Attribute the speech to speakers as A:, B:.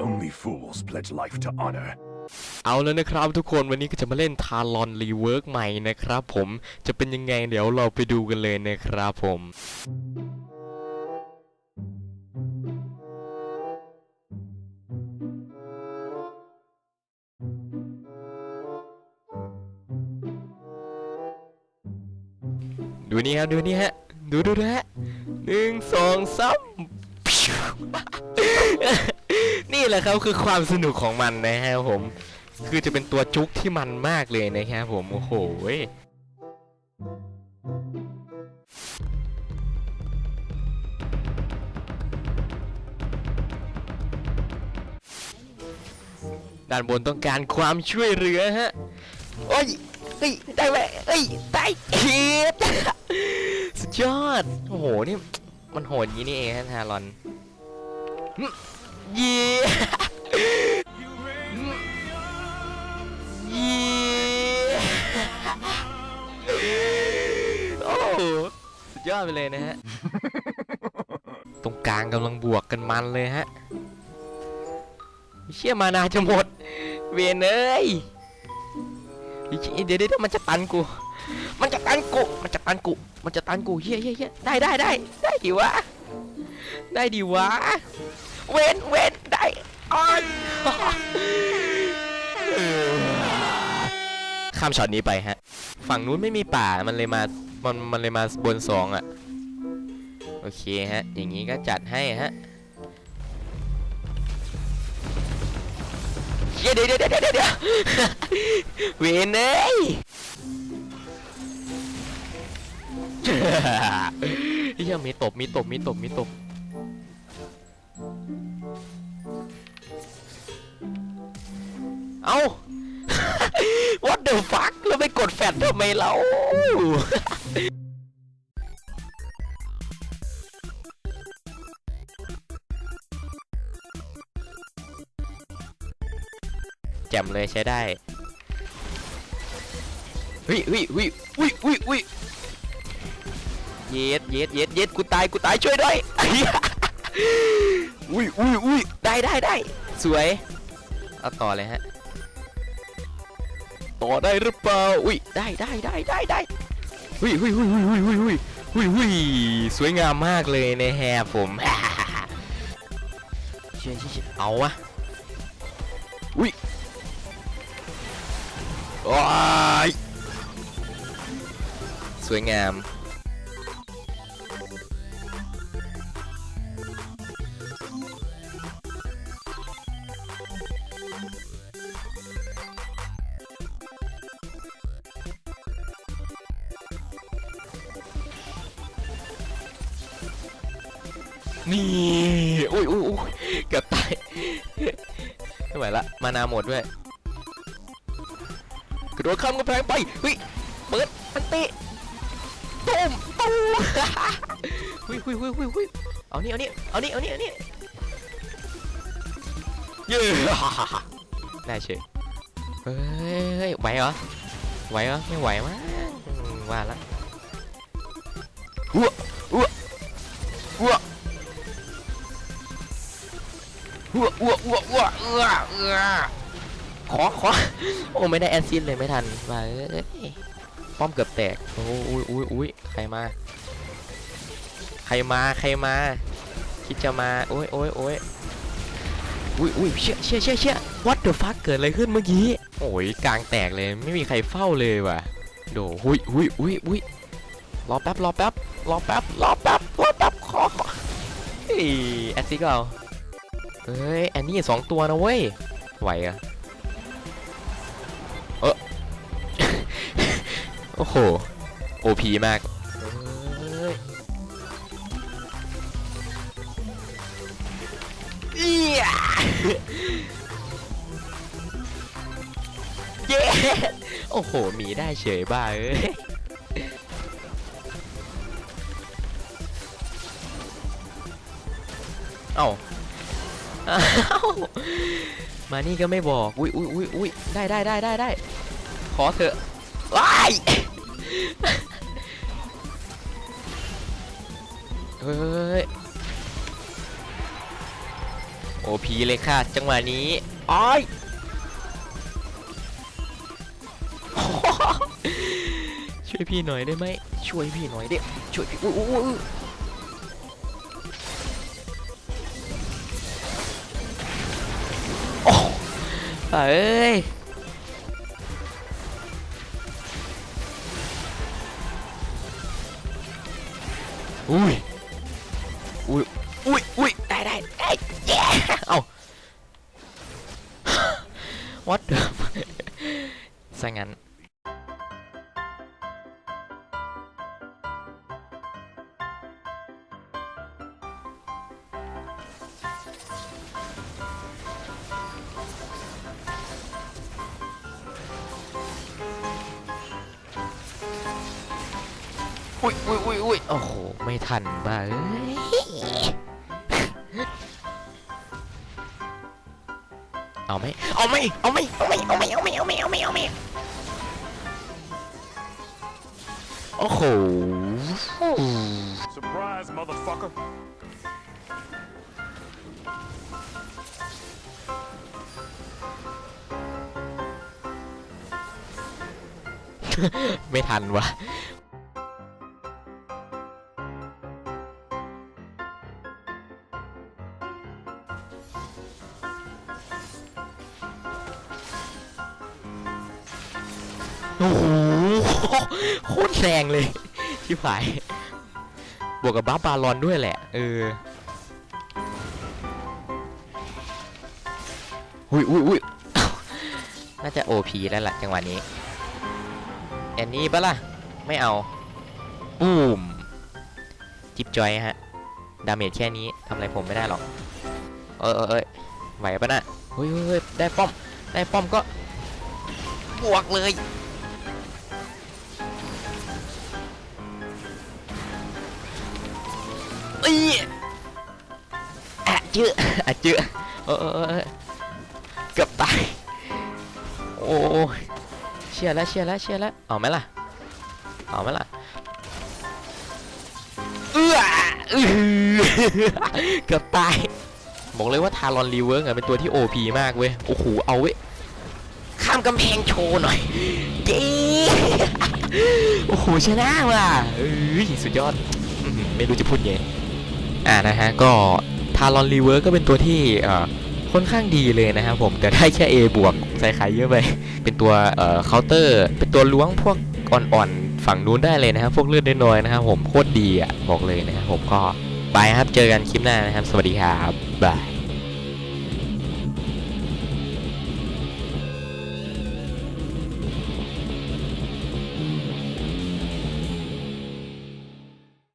A: Only fools pledge life to honor.
B: เอาแล้วนะครับทุกคนวันนี้ก็จะมาเล่นทารอนรีเวิร์กใหม่นะครับผมจะเป็นยังไงเดี๋ยวเราไปดูกันเลยนะครับผมดูนี่ครับดูนี่ฮะ ดูดูดูฮะหนึ่งสองสาม นี่แหละครับคือความสนุกของมันนะฮะผม คือจะเป็นตัวจุกที่มันมากเลยนะครับผม โอ้โหด้านบนต้องการความช่วยเหลือฮะ โอ้ยเฮ้ยได้ไหมเฮ้ยได้เฮ็ดสุดยอด โอ้โห นี่ มันโหดอย่างนี้นี่เองฮะทารอน เย้เย้โอ้โหสุดยอดไปเลยนะฮะ ตรงกลางกำลังบวกกันมันเลยฮะ เชี่ยมานาจะหมด เวนเอ้ยเดี๋ยวเดี๋ยวเด้มันจะตันกู มันจะตันกู มันจะตันกู มันจะตันกูเฮียเฮียเฮียได้ได้ได้ได้ดิวะ ได้ดิวะ เว้นเว้นได้อ้อยข้ามช็อตนี้ไปฮะ ฝั่งนู้นไม่มีป่ามันเลยมามันมันเลยมาบนสองอะ โอเคฮะ อย่างนี้ก็จัดให้ฮะเดี๋ยวเดี๋ยวเดี๋ยวเดี๋ยวเดี๋ยวเวนเอ้ยเฮ้ยมีตบมีตบมีตบมีตบ เอ้า What the fuck แล้วไปกดแฟดทำไมเรา แจ่มเลยใช้ได้เฮ้ยเฮ้ยเฮ้ยอุ้ยอุ้ยอุ้ยเย็ดเย็ดเย็ดเย็ดกูตายกูตายช่วยด้วยอุ้ยอุ้ยอุ้ยได้ได้ได้สวย เอาต่อเลยฮะ ต่อได้หรือเปล่าอุ้ยได้ได้ได้ได้ได้หุยหุยหุยหุยหุยหุยหุยหุยหุยสวยงามมากเลยนะฮะผมเชี่ยเชี่ยเชี่ยเอาวะอุ้ยว้ายสวยงาม นี่อุ้ยอุ้ยเกือบตายไม่ไหวละมานาหมดด้วยกระโดดข้ามกำแพงไปเฮ้ยเปิดอันติตุ้มตุ้หุยหุยหุยหุยหุยเอานี่เอานี่เอานี่เอานี่เอานี่เย้ได้เฉยเฮ้ยไหวเหรอไหวเหรอไม่ไหวมั้งว่าละอ้วอ้ว อ้วอ้วอ้วอ้วเอื้อเอื้อขอขอโอ้ไม่ได้แอซซิดเลยไม่ทันมาเอ้ยป้อมเกือบแตกโอ้อุ้ยอุ้ยอุ้ยใครมา ใครมาใครมา คิดจะมาโอ้ยโอ้ยโอ้ยอุ้ยอุ้ยเชี่ยเชี่ยเชี่ยเชี่ย what the fuck เกิดอะไรขึ้นเมื่อกี้โอ้ยกลางแตกเลยไม่มีใครเฝ้าเลยว่ะโดหุยหุยอุ้ยอุ้ยรอแป๊บรอแป๊บรอแป๊บรอแป๊บรอแป๊บขอขอเฮ้ยแอซซิดก็เอา เฮ้ยอันนี้สองตัวนะเว้ย ไหวอะเออโอ้โหโอพีมากเฮ้ยเอี๊ยเย้ โอ้โหหมีได้เฉยบ้าเอ้ยเอ้าอ้าว มานี่ก็ไม่บอก อุ้ยอุ้ยอุ้ยอุ้ยได้ได้ได้ได้ได้ขอเถอะว้ายเฮ้ยโอพีเลยค่ะ จังหวะนี้อ้อยช่วยพี่หน่อยได้ไหมช่วยพี่หน่อยเดิช่วยพี่อุ้ยอุ้ย อ้ยอุ้ยอุ้ยอุ้ยอุ้ย อุ้ยอุ้ยอุ้ยอุ้ยโอ้โห ไม่ทันบ้าเอ้ยเอาไหมเอาไหมเอาไหมเอาไหมเอาไหมเอาไหมเอาไหมเอาไหมเอาไหมโอ้โห
A: Surprise, motherfucker.
B: ไม่ทันวะ โอ้โหโคตรแรงเลยชิบหายบวกกับบ้าบาลอนด้วยแหละ เอออุ้ยอุ้ยอุ้ยน่าจะ OP แล้วล่ะจังหวะนี้แอนนี่ปะล่ะ ไม่เอาปูมจิบจอยฮะ ดาเมจแค่นี้ทำอะไรผมไม่ได้หรอก เออเออเอยไหวปะนะเฮ้ยเฮ้ยเฮ้ยได้ป้อม ได้ป้อมก็บวกเลย อ้ยอะเจืออะเจือเอเออเกือบตายโอ้ยเชียร์แล้วเชียร์แล้วเชียร์แล้วเอาไหมล่ะเอาไหมล่ะเอื้อเกือบตายบอกเลยว่าทารอนรีเวิร์กอะเป็นตัวที่ OP มากเว้ยโอ้โหเอาเว้ยข้ามกำแพงโชว์หน่อยเย้โอ้โหชนะว่ะเอ้ยสุดยอด ไม่รู้จะพูดไง อ่านะฮะก็ทารอนรีเวิร์กก็เป็นตัวที่ค่อนข้างดีเลยนะครับผมแต่ได้แค่ A บวกใส่ไข่เยอะไป เป็นตัวเอ่อคาน์เตอร์ เป็นตัวล้วงพวกอ่อนๆ ฝั่งนู้นได้เลยนะครับพวกเลือดน้อยๆนะครับผมโคตรดีอะบอกเลยนะครับผมก็บายครับเจอกันคลิปหน้านะครับ สวัสดีครับบาย